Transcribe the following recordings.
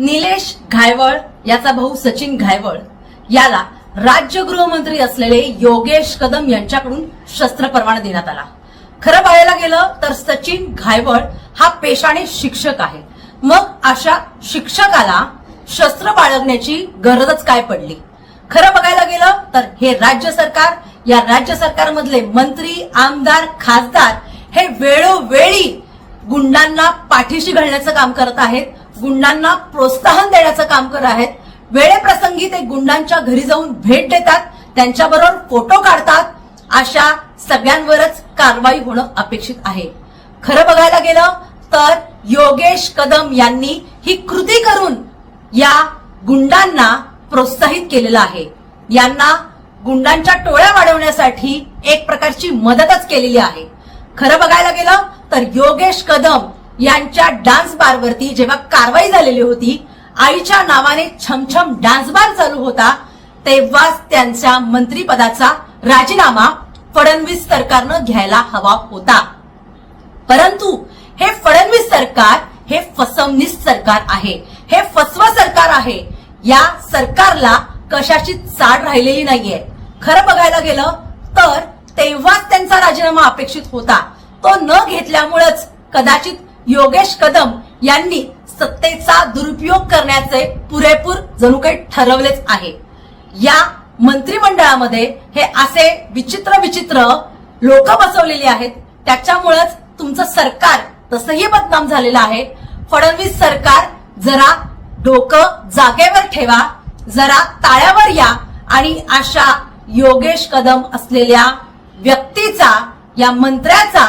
निलेश घायवळ याचा भाऊ सचिन घायवळ याला राज्य गृहमंत्री असलेले योगेश कदम यांच्याकडून शस्त्र परवाना देण्यात आला. खरं बघायला गेलं तर सचिन घायवळ हा पेशाने शिक्षक आहे. मग अशा शिक्षकाला शस्त्र बाळगण्याची गरजच काय पडली? खरं बघायला गेलं तर हे राज्य सरकार या राज्य सरकारमधले मंत्री आमदार खासदार हे वेळोवेळी गुंडांना पाठीशी घालण्याचं काम करत आहेत. गुंडांना प्रोत्साहन देण्याचं काम करत आहेत. वेळेप्रसंगी ते गुंडांच्या घरी जाऊन भेट देतात. त्यांच्याबरोबर फोटो काढतात. अशा सगळ्यांवरच कारवाई होणं अपेक्षित आहे. खरं बघायला गेलं तर योगेश कदम यांनी ही कृती करून या गुंडांना प्रोत्साहित केलेलं आहे. यांना गुंडांच्या टोळ्या वाढवण्यासाठी एक प्रकारची मदतच केलेली आहे. खरं बघायला गेलं तर योगेश कदम यांच्या डान्स बारवरती जेव्हा कारवाई झालेली होती आईच्या नावाने छमछम डान्स बार चालू होता तेव्हाच त्यांच्या मंत्रीपदाचा राजीनामा फडणवीस सरकारनं घ्यायला हवा होता. परंतु हे फडणवीस सरकार हे फसवणीस सरकार आहे हे फसवा सरकार आहे या सरकारला कशाची चाड राहिलेली नाहीये. खरं बघायला गेलं तर तेव्हाच त्यांचा राजीनामा अपेक्षित होता. तो न घेतल्यामुळेच कदाचित योगेश कदम यांनी सत्तेचा दुरुपयोग करण्याचे पुरेपूर जणू काही ठरवलेच आहे. या मंत्रिमंडळामध्ये हे असे विचित्र विचित्र लोक बसवलेली आहेत. त्याच्यामुळेच तुमचं सरकार तसंही बदनाम झालेलं आहे. फडणवीस सरकार जरा डोकं जागेवर ठेवा जरा ताळ्यावर या आणि अशा योगेश कदम असलेल्या व्यक्तीचा या मंत्र्याचा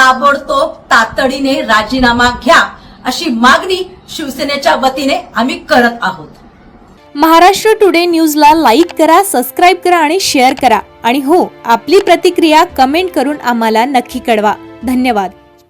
ताबडतोब तातडीने राजीनामा घ्या अशी मागणी शिवसेनेच्या वतीने आम्ही करत आहोत. महाराष्ट्र टुडे न्यूजला लाईक करा सबस्क्राईब करा आणि शेअर करा. आणि हो आपली प्रतिक्रिया कमेंट करून आम्हाला नक्की कळवा. धन्यवाद.